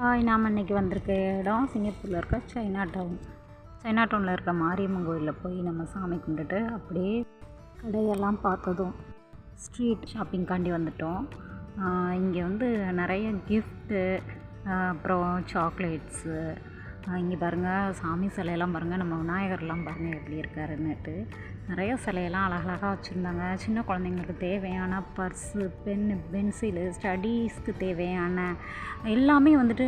Hi நாம் இன்றைக்கி வந்திருக்க இடம் சிங்கப்பூரில் இருக்க சைனா டவுன். சைனா டவுனில் இருக்க மாரியம்மன் கோயிலில் போய் நம்ம சாமி கும்பிட்டுட்டு அப்படியே கடையெல்லாம் பார்த்ததும் ஸ்ட்ரீட் ஷாப்பிங்காண்டி வந்துட்டோம். இங்கே வந்து நிறைய கிஃப்ட்டு அப்புறம் சாக்லேட்ஸு இங்கே பாருங்கள் சாமி சிலையெல்லாம் பாருங்கள் நம்ம விநாயகர்லாம் பாருங்கள் எப்படி இருக்காருன்னுட்டு. நிறைய சிலையெல்லாம் அழகழகாக வச்சுருந்தாங்க. சின்ன குழந்தைங்களுக்கு தேவையான பர்ஸு பென்னு பென்சிலு ஸ்டடீஸ்க்கு தேவையான எல்லாமே வந்துட்டு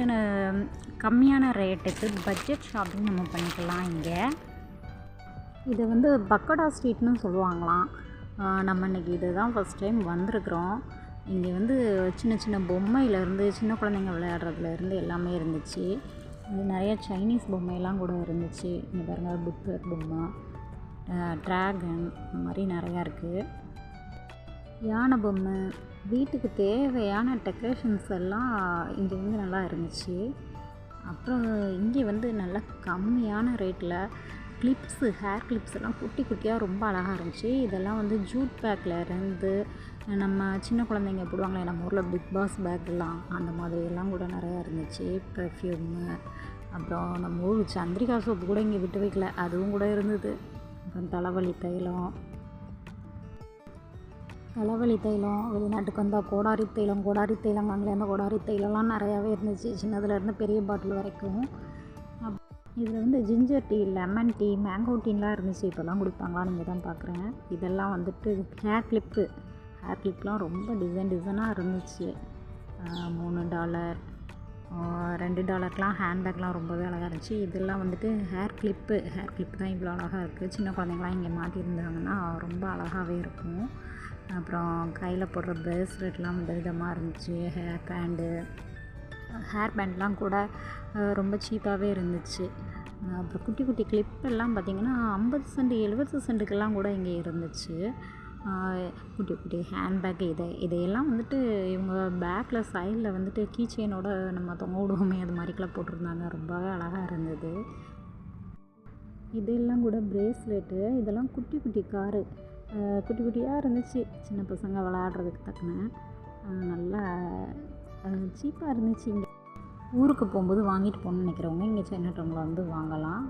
கம்மியான ரேட்டுக்கு பட்ஜெட் ஷாப்பிங் நம்ம பண்ணிக்கலாம் இங்கே. இது வந்து பக்கடா ஸ்ட்ரீட்னு சொல்லுவாங்களாம். நம்ம நம்ம இன்னைக்கு இதுதான் ஃபஸ்ட் டைம் வந்திருக்கிறோம். இங்கே வந்து சின்ன சின்ன பொம்மையிலேருந்து சின்ன குழந்தைங்க விளையாடுறதுலேருந்து எல்லாமே இருந்துச்சு. இது நிறைய சைனீஸ் பொம்மையெல்லாம் கூட இருந்துச்சு. இங்கே பாருங்கள் புத்தர் பொம்மை ட்ராகன் இந்த மாதிரி நிறையா இருக்குது யானை பொம்மை வீட்டுக்கு தேவையான டெக்கரேஷன்ஸ் எல்லாம் இங்கே வந்து நல்லா இருந்துச்சு. அப்புறம் இங்கே வந்து நல்லா கம்மியான ரேட்டில் கிளிப்ஸு ஹேர் கிளிப்ஸ்லாம் குட்டி குட்டியாக ரொம்ப அழகாக இருந்துச்சு. இதெல்லாம் வந்து ஜூட் பேக்கில் இருந்து நம்ம சின்ன குழந்தைங்க போடுவாங்களே நம்ம ஊரில் பிக் பாஸ் பேக்லாம் அந்த மாதிரியெல்லாம் கூட நிறையா இருந்துச்சு. பெர்ஃப்யூமு அப்புறம் நம்ம ஊர் சந்திரிகா சோப்பு கூட இங்கே விட்டு வைக்கல அதுவும் கூட இருந்தது. அப்புறம் தலைவலி தைலம். தலைவலி தைலம் வெளிநாட்டுக்கு வந்தால் கோடாரி தைலம் கோடாரி தைலம் அங்கேருந்து கோடாரி தைலம்லாம் நிறையாவே இருந்துச்சு. சின்னதுலேருந்து பெரிய பாட்டில் வரைக்கும். அப் இதில் வந்து ginger tea lemon tea mango டீலாம் இருந்துச்சு. இப்போல்லாம் குடிப்பாங்களான்னு இங்கே தான் பார்க்குறேன். இதெல்லாம் வந்துட்டு ஹேர் கிளிப்பு ஹேர் கிளிப்லாம் ரொம்ப டிசைன் டிசைனாக இருந்துச்சு. மூணு டாலர் ரெண்டு டாலர்க்கெலாம் ஹேண்ட்பேக்லாம் ரொம்பவே அழகாக இருந்துச்சு. இதெல்லாம் வந்துட்டு ஹேர் கிளிப்பு ஹேர் கிளிப் தான் இவ்வளோ அழகாக இருக்குது சின்ன குழந்தைங்களாம் இங்கே மாட்டியிருந்தாங்கன்னா ரொம்ப அழகாகவே இருக்கும். அப்புறம் கையில் போடுற பிரேஸ்லெட்லாம் வித விதமாக இருந்துச்சு. ஹேர் பேண்டு ஹேர் பேண்ட்லாம் கூட ரொம்ப சீப்பாகவே இருந்துச்சு. அப்புறம் குட்டி குட்டி கிளிப்பெல்லாம் பார்த்திங்கன்னா ஐம்பது சென்ட் எழுபது சென்ட்டுக்கெல்லாம் கூட இங்கே இருந்துச்சு. குட்டி குட்டி ஹேண்ட்பேக் இதை இதையெல்லாம் வந்துட்டு இவங்க பேக்கில் சைடில் வந்துட்டு கீ நம்ம தொங்க விடுவோமே அது மாதிரிக்கெலாம் போட்டிருந்தாங்க. ரொம்பவே அழகாக இருந்தது. இதெல்லாம் கூட ப்ரேஸ்லெட்டு இதெல்லாம் குட்டி குட்டி காரு. குட்டி குட்டியாக இருந்துச்சு. சின்ன பசங்க விளையாடுறதுக்கு தக்கன. நல்லா சீப்பாக இருந்துச்சு. இங்கே ஊருக்கு போகும்போது வாங்கிட்டு போகணுன்னு நினைக்கிறவங்க இங்கே சென்னை டவுனில் வந்து வாங்கலாம்.